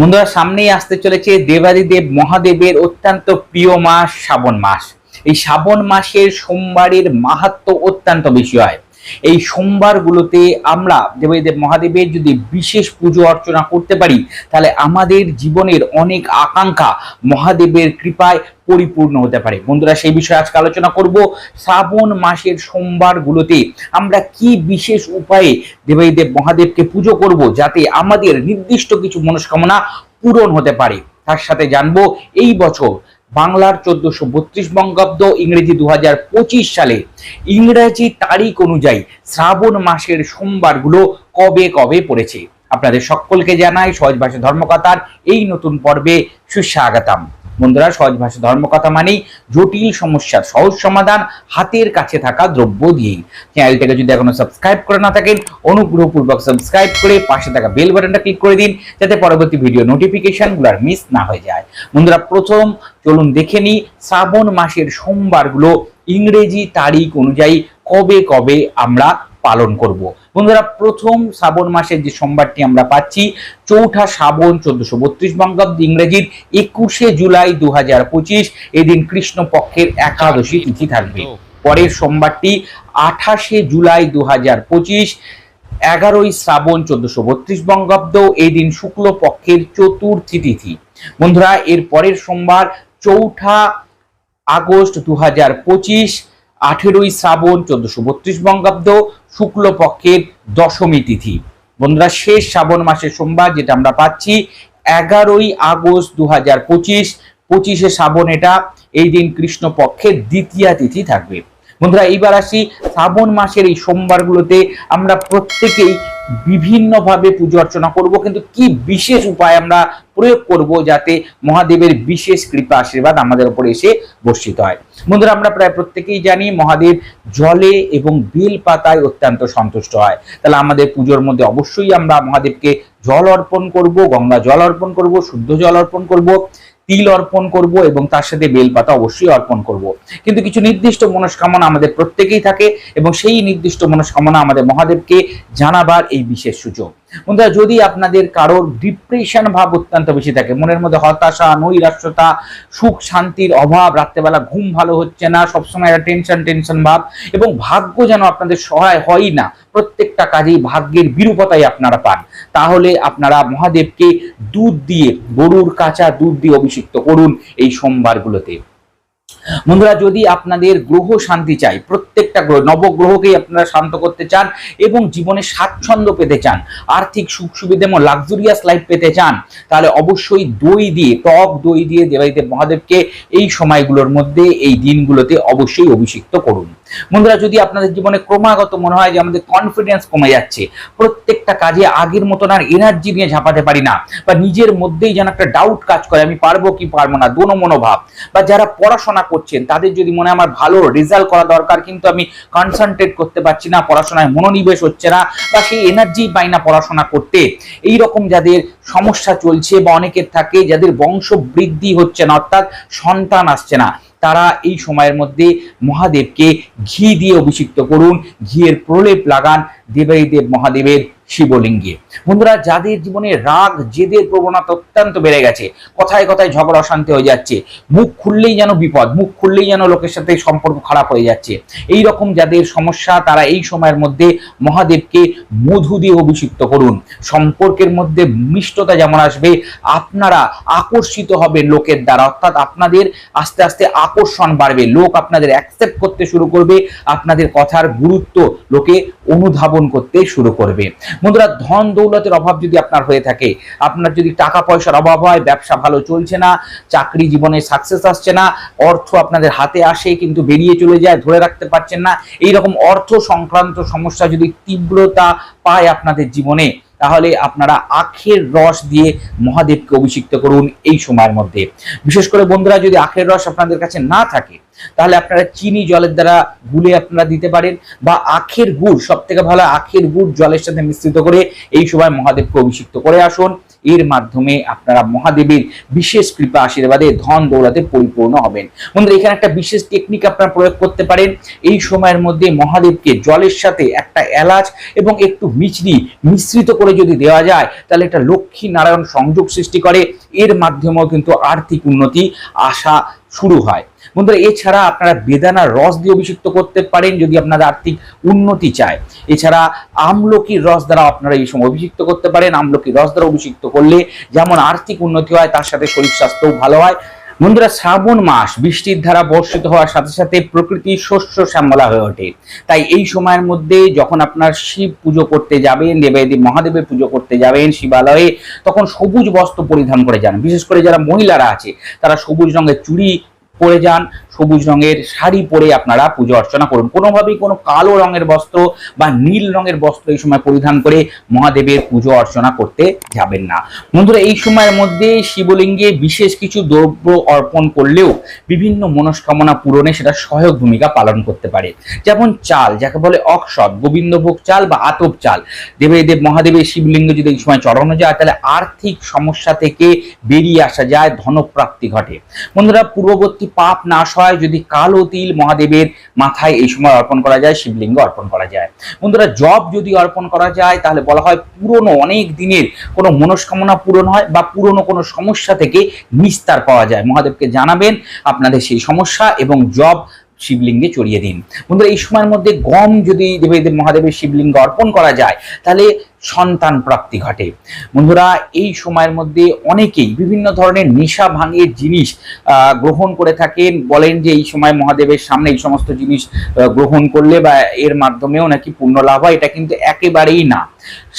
বন্ধুরা, সামনেই আসতে চলেছে দেবাদিদেব মহাদেবের অত্যন্ত প্রিয় মাস, শ্রাবণ মাস। এই শ্রাবণ মাসের সোমবারের মাহাত্ম অত্যন্ত বেশি হয় এই সোমবারগুলোতে আমরা দেবাদিদেব মহাদেবের যদি বিশেষ পুজো অর্চনা করতে পারি, তাহলে আমাদের জীবনের অনেক আকাঙ্ক্ষা মহাদেবের কৃপায় পরিপূর্ণ হতে পারে। বন্ধুরা, সেই বিষয়ে আজকে আলোচনা করব। শ্রাবণ মাসের সোমবারগুলোতে আমরা কি বিশেষ উপায়ে দেবাদিদেব মহাদেবকে পুজো করব, যাতে আমাদের নির্দিষ্ট কিছু মনস্কামনা পূরণ হতে পারে? তার সাথে জানব, এই বছর বাংলার চোদ্দশো বত্রিশ বঙ্গাব্দ ইংরেজি দু সালে ইংরেজি তারিখ অনুযায়ী শ্রাবণ মাসের সোমবারগুলো কবে কবে পড়েছে। আপনাদের সকলকে জানাই সহজ ভাষা ধর্মকথার এই নতুন পর্বে সুস্বাগতম। বন্ধুরা, সহজ ভাষা ধর্মকথা মানেই জটিল সমস্যার সহজ সমাধান, হাতের কাছে থাকা দ্রব্য দিয়েই। চ্যানেলটাকে যদি এখনও সাবস্ক্রাইব করে না থাকেন, অনুগ্রহপূর্বক সাবস্ক্রাইব করে পাশে থাকা বেল বাটনটা ক্লিক করে দিন, যাতে পরবর্তী ভিডিও নোটিফিকেশনগুলো আর মিস না হয়ে যায়। বন্ধুরা, প্রথম চলুন দেখে নিই শ্রাবণ মাসের সোমবারগুলো ইংরেজি তারিখ অনুযায়ী কবে কবে আমরা পালন করব। বন্ধুরা, প্রথম শ্রাবণ মাসের যে সোমবারটি আমরা পাচ্ছি, চৌঠা শ্রাবণ চোদ্দশো বত্রিশ বঙ্গাব্দ ইংরেজির একুশে জুলাই দু হাজার পঁচিশ, এদিন কৃষ্ণপক্ষের একাদশী তিথি থাকবে। পরের সোমবারটি আঠাশে জুলাই দু হাজার পঁচিশ, এগারোই শ্রাবণ চোদ্দশো বত্রিশ বঙ্গাব্দ এই দিন শুক্ল পক্ষের চতুর্থী তিথি। বন্ধুরা, এর পরের সোমবার চৌঠা আগস্ট দু হাজার পঁচিশ আঠেরোই শ্রাবণ চোদ্দশো বত্রিশ বঙ্গাব্দ শুক্লপক্ষের দশমী তিথি। বন্ধুরা, শেষ শ্রাবণ মাসের সোমবার যেটা আমরা পাচ্ছি, এগারোই আগস্ট দু হাজার পঁচিশ, পঁচিশে শ্রাবণ এটা, এই দিন কৃষ্ণপক্ষের দ্বিতীয় তিথি থাকবে। বন্ধুরা, এইবার আসি শ্রাবণ মাসের এই সোমবারগুলোতে আমরা প্রত্যেকেই বিভিন্নভাবে পুজো অর্চনা করব, কিন্তু কি বিশেষ উপায় আমরা প্রয়োগ করব যাতে মহাদেবের বিশেষ কৃপা, আশীর্বাদ আমাদের উপরে এসে বর্ষিত হয়? বন্ধুরা, আমরা প্রায় প্রত্যেকেই জানি মহাদেব জলে এবং বেল পাতায় অত্যন্ত সন্তুষ্ট হয়। তাহলে আমাদের পুজোর মধ্যে অবশ্যই আমরা মহাদেবকে জল অর্পণ করব, গঙ্গা জল অর্পণ করব, শুদ্ধ জল অর্পণ করব। তিল অর্পণ করব এবং তার সাথে বেলপাতা অবশ্যই অর্পণ করব। কিন্তু কিছু নির্দিষ্ট মনস্কামনা আমাদের প্রত্যেকেই থাকে এবং সেই নির্দিষ্ট মনস্কামনা আমাদের মহাদেবকে জানাবার এই বিশেষ সুযোগ। বন্ধুরা, যদি আপনাদের কারোর ডিপ্রেশন ভাব অত্যন্ত বেশি থাকে, মনের মধ্যে হতাশা, নৈরাশ্যতা, সুখ, শান্তির অভাব, রাত্রেবেলা ঘুম ভালো হচ্ছে না, সবসময় একটা টেনশন টেনশন ভাব, এবং ভাগ্য যেন আপনাদের সহায় হয় না, প্রত্যেকটা কাজেই ভাগ্যের বিরূপতাই আপনারা পান, তাহলে আপনারা মহাদেবকে দুধ দিয়ে, গরুর কাঁচা দুধ দিয়ে অভিষিক্ত করুন এই সোমবারগুলোতে। বন্ধুরা, যদি আপনাদের গ্রহ শান্তি চাই, প্রত্যেকটা গ্রহ, নবগ্রহকেই আপনারা শান্ত করতে চান এবং জীবনে স্বাচ্ছন্দ্য পেতে চান, আর্থিক সুখ সুবিধা এবং লাক্সুরিয়াস লাইফ পেতে চান, তাহলে অবশ্যই দই দিয়ে, টক দই দিয়ে দেবাইতে মহাদেবকে এই সময়গুলোর মধ্যে, এই দিনগুলোতে অবশ্যই অভিষিক্ত করুন। বন্ধুরা, যদি আপনাদের জীবনে ক্রমাগত মনে হয় যে আমাদের কনফিডেন্স কমে যাচ্ছে, প্রত্যেকটা কাজে আগের মতন আর এনার্জি নিয়ে ঝাঁপাতে পারি না, বা নিজের মধ্যেই যেন একটা ডাউট কাজ করে, আমি পারব কি পারব না, দোনো মনোভাব, বা যারা পড়াশোনা করছেন, তাদের যদি মনে আমার ভালো রেজাল্ট করা দরকার, কিন্তু আমি কনসেন্ট্রেট করতে পারছি না, পড়াশোনায় মনোনিবেশ হচ্ছে না, বা সেই এনার্জি পাই না পড়াশোনা করতে এই রকম যাদের সমস্যা চলছে, বা অনেকের থাকে, যাদের বংশ বৃদ্ধি হচ্ছে না, অর্থাৎ সন্তান আসছে না তারা এই সময়ের মধ্যে মহাদেবকে ঘি দিয়ে অভিষিক্ত করুন। ঘিয়ের প্রলেপ লাগান দেবাদিদেব মহাদেবের। শিবলিঙ্গে। বন্ধুরা, যাদের জীবনে রাগ, জেদের প্রবণতা অত্যন্ত বেড়ে গেছে, কথায় কথায় ঝগড়া, অশান্তি হয়ে যাচ্ছে, মুখ খুললেই যেন বিপদ, মুখ খুললেই যেন লোকের সাথে সম্পর্ক খারাপ হয়ে যাচ্ছে। এই রকম যাদের সমস্যা, তারা এই সময়ের মধ্যে মহাদেবকে মধু দিয়ে অভিষিক্ত করুন। সম্পর্কের মধ্যে মিষ্টতা যেমন আসবে, আপনারা আকর্ষিত হবে লোকের দ্বারা। অর্থাৎ আপনাদের আস্তে আস্তে আকর্ষণ বাড়বে, লোক আপনাদের অ্যাকসেপ্ট করতে শুরু করবে, আপনাদের কথার গুরুত্ব লোকে অনুধাবন করতে শুরু করবে। বন্ধুরা ধন দৌলতের অভাব যদি আপনার হয়ে থাকে, আপনার যদি টাকা পয়সার অভাব হয়, ব্যবসা ভালো চলছে না, চাকরি জীবনে সাকসেস আসছে না, অর্থ আপনাদের হাতে আসে কিন্তু বেরিয়ে চলে যায়, ধরে রাখতে পারছেন না, এইরকম অর্থ সংক্রান্ত সমস্যা যদি তীব্রতা পায় আপনাদের জীবনে তাহলে আপনারা আখের রস দিয়ে মহাদেবকে অভিষিক্ত করুন এই সময়ের মধ্যে। বিশেষ করে বন্ধুরা, যদি আখের রস আপনাদের কাছে না থাকে, তাহলে আপনারা চিনি জলের দ্বারা গুলে আপনারা দিতে পারেন বা আখের গুড় সব থেকে ভালো আখের গুড় জলের সাথে মিশ্রিত করে এই সময় মহাদেবকে অভিষিক্ত করে আসুন। এর মাধ্যমে আপনারা মহাদেবের বিশেষ কৃপা, আশীর্বাদে ধন দৌলতে পরিপূর্ণ হবেন। বন্ধুরা, এখানে একটা বিশেষ টেকনিক আপনারা প্রয়োগ করতে পারেন। এই সময়ের মধ্যে মহাদেবকে জলের সাথে একটা এলাচ এবং একটু মিচড়ি মিশ্রিত করে যদি দেওয়া যায়, তাহলে এটা লক্ষ্মী নারায়ণ সংযোগ সৃষ্টি করে। এর মাধ্যমেও কিন্তু আর্থিক উন্নতি আসা শুরু হয়। বন্ধুরা, এছাড়া আপনারা বেদানার রস দিয়ে অভিষিক্ত করতে পারেন যদি আপনারা আর্থিক উন্নতি চায়। এছাড়া আমলকির রস দ্বারা আপনারা এই সময় অভিষিক্ত করতে পারেন। আমলকির রস দ্বারা অভিষিক্ত করলে যেমন আর্থিক উন্নতি হয়, তার সাথে শরীর স্বাস্থ্যও ভালো হয়। বন্ধুরা, শ্রাবণ মাস বৃষ্টির ধারা বর্ষিত হওয়ার সাথে সাথে প্রকৃতি শস্য শ্যামলা হয়ে ওঠে। তাই এই সময়ের মধ্যে যখন আপনার শিব পুজো করতে যাবেন দেবাদেবী মহাদেবের পুজো করতে যাবেন শিবালয়ে, তখন সবুজ বস্ত্র পরিধান করে যান। বিশেষ করে যারা মহিলারা আছে, তারা সবুজ রঙের চুড়ি পরে যান। সবুজ রঙের শাড়ি পরে আপনারা পুজো অর্চনা করুন। কোনোভাবেই কোনো কালো রঙের বস্ত্র বা নীল রঙের বস্ত্র এই সময় পরিধান করে মহাদেবের পুজো অর্চনা করতে যাবেন না। বন্ধুরা, এই সময়ের মধ্যে শিবলিঙ্গে বিশেষ কিছু দ্রব্য অর্পণ করলেও বিভিন্ন মনস্কামনা পূরণে সেটা সহায়ক ভূমিকা পালন করতে পারে। যেমন চাল, যাকে বলে অক্ষত, গোবিন্দভোগ চাল বা আতপ চাল। দেবেদেব মহাদেবের শিবলিঙ্গ যদি এই সময় চড়ানো যায়, তাহলে আর্থিক সমস্যা থেকে বেরিয়ে আসা যায়, ধনপ্রাপ্তি ঘটে। বন্ধুরা, পূর্ববর্তী পাপ নাশ হয় যদি কালো তিল মহাদেবের মাথায় এই সময় অর্পণ করা যায়, শিবলিঙ্গ অর্পণ করা যায়। বন্ধুরা জব যদি অর্পণ করা যায়, তাহলে বলা হয় পুরনো অনেক দিনের কোনো মনস্কামনা পূরণ হয় বা পুরনো কোনো সমস্যা থেকে নিস্তার পাওয়া যায়। মহাদেবকে জানাবেন আপনাদের সেই সমস্যা এবং জব শিবলিঙ্গে চড়িয়ে দিন। বন্ধুরা, এই সময়ের মধ্যে গম যদি দেবেদেব মহাদেবের শিবলিঙ্গ অর্পণ করা যায়, তাহলে সন্তান প্রাপ্তি ঘটে। বন্ধুরা, এই সময়ের মধ্যে অনেকেই বিভিন্ন ধরনের নেশা ভাঙের জিনিস গ্রহণ করে থাকেন। বলেন যে, এই সময় মহাদেবের সামনে এই সমস্ত জিনিস গ্রহণ করলে বা এর মাধ্যমেও নাকি পুণ্য লাভ হয়, এটা কিন্তু একেবারেই না।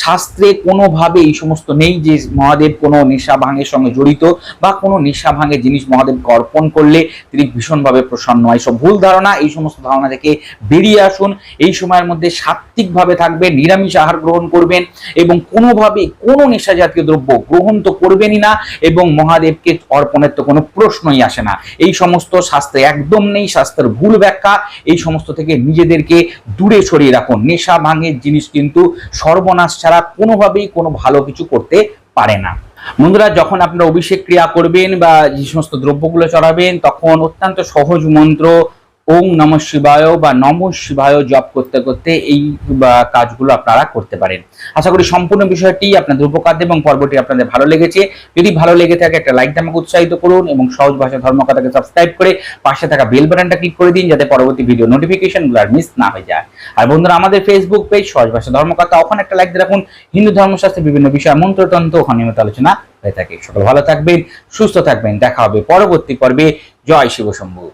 শাস্ত্রে কোনোভাবে এই সমস্ত নেই যে, মহাদেব কোনো নেশা ভাঙের সঙ্গে জড়িত বা কোনো নেশা ভাঙের জিনিস মহাদেবকে অর্পণ করলে তিনি ভীষণভাবে প্রসন্ন হয়। সব ভুল ধারণা এই সমস্ত ধারণা থেকে বেরিয়ে আসুন। এই সময়ের মধ্যে সাত্ত্বিকভাবে থাকবেন, নিরামিষ আহার গ্রহণ করবেন এবং কোনোভাবে কোনো নেশা জাতীয় দ্রব্য গ্রহণ তো করবেনই না এবং মহাদেবকে অর্পণের তো কোনো প্রশ্নই আসে না। এই সমস্ত শাস্ত্রে একদম নেই, শাস্ত্রের ভুল ব্যাখ্যা। এই সমস্ত থেকে নিজেদেরকে দূরে সরিয়ে রাখুন। নেশা ভাঙের জিনিস কিন্তু সর্বনাশ ছাড়া কোনোভাবেই কোনো ভালো কিছু করতে পারে না। বন্ধুরা, যখন আপনারা অভিষেক ক্রিয়া করবেন বা যে সমস্ত দ্রব্যগুলো চড়াবেন, তখন অত্যন্ত সহজ মন্ত্র ওং নম শিবায় বা নম শিবায় জপ করতে করতে এই কাজগুলো আপনারা করতে পারেন। আশা করি সম্পূর্ণ বিষয়টি আপনাদের উপকার এবং পর্বটি আপনাদের ভালো লেগেছে। যদি ভালো লেগে থাকে, একটা লাইক আমাকে উৎসাহিত করুন এবং সহজ ভাষা ধর্মকথাকে সাবস্ক্রাইব করে পাশে থাকা বেল বাটনটা ক্লিক করে দিন যাতে পরবর্তী ভিডিও নোটিফিকেশনগুলো আর মিস না হয়ে যায়। আর বন্ধুরা, আমাদের ফেসবুক পেজ সহজ ভাষা ধর্মকথা, ওখানে একটা লাইক দিয়ে রাখুন। হিন্দু ধর্মশাস্ত্রের বিভিন্ন বিষয় মন্ত্রতন্ত্র ওখানে নিয়মিত আলোচনা হয়ে থাকে। সকল ভালো থাকবেন, সুস্থ থাকবেন। দেখা হবে পরবর্তী পর্বে। জয় শিব শম্ভু।